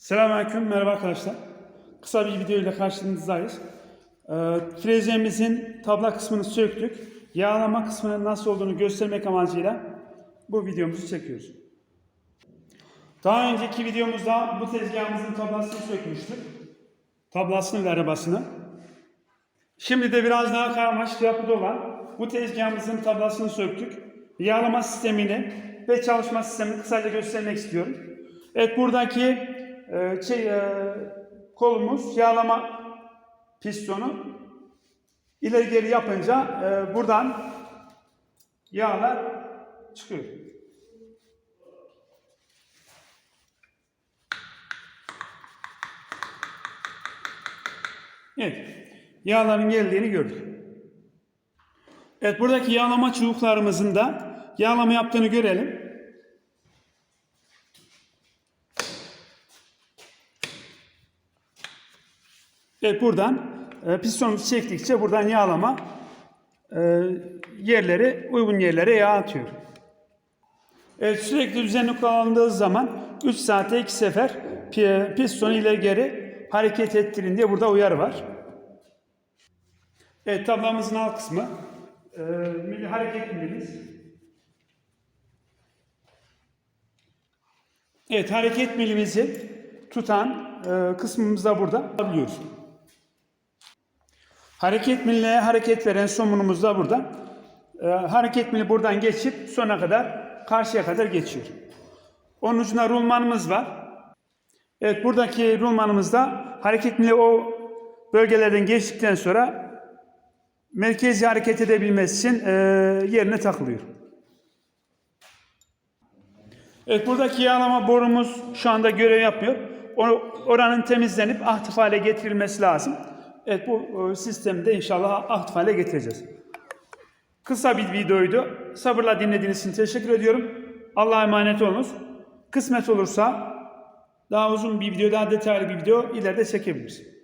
Selamünaleyküm, merhaba arkadaşlar. Kısa bir video ile karşınızdayız. Ee, tabla kısmını söktük. Yağlama kısmının nasıl olduğunu göstermek amacıyla bu videomuzu çekiyoruz. Daha önceki videomuzda bu tezgahımızın tablasını sökmüştük. Tablasını ve arabasını. Şimdi de biraz daha karmaşık yapıda olan bu tezgahımızın tablasını söktük. Yağlama sistemini ve çalışma sistemini kısaca göstermek istiyorum. Evet buradaki e, şey, e, kolumuz yağlama pistonu ileri geri yapınca e, buradan yağlar çıkıyor. Evet. Yağların geldiğini gördük. Evet buradaki yağlama çubuklarımızın da yağlama yaptığını görelim. Evet buradan e, pistonumuzu çektikçe buradan yağlama e, yerleri uygun yerlere yağ atıyor. Evet sürekli düzenli kullanıldığı zaman 3 saate 2 sefer pi- pistonu ileri geri hareket ettirin diye burada uyarı var. Evet tablamızın alt kısmı e, milli hareket milimiz. Evet hareket milimizi tutan e, kısmımız da burada biliyoruz. Hareket miline hareket veren somunumuz da burada. E, hareket mili buradan geçip sona kadar karşıya kadar geçiyor. Onun ucunda rulmanımız var. Evet buradaki rulmanımızda hareket mili o bölgelerden geçtikten sonra merkezi hareket edebilmesi için e, yerine takılıyor. Evet buradaki yağlama borumuz şu anda görev yapmıyor. O, oranın temizlenip aktif hale getirilmesi lazım. Evet bu e, sistemi de inşallah aktif getireceğiz. Kısa bir videoydu. Sabırla dinlediğiniz için teşekkür ediyorum. Allah'a emanet olunuz. Kısmet olursa daha uzun bir video, daha detaylı bir video ileride çekebiliriz.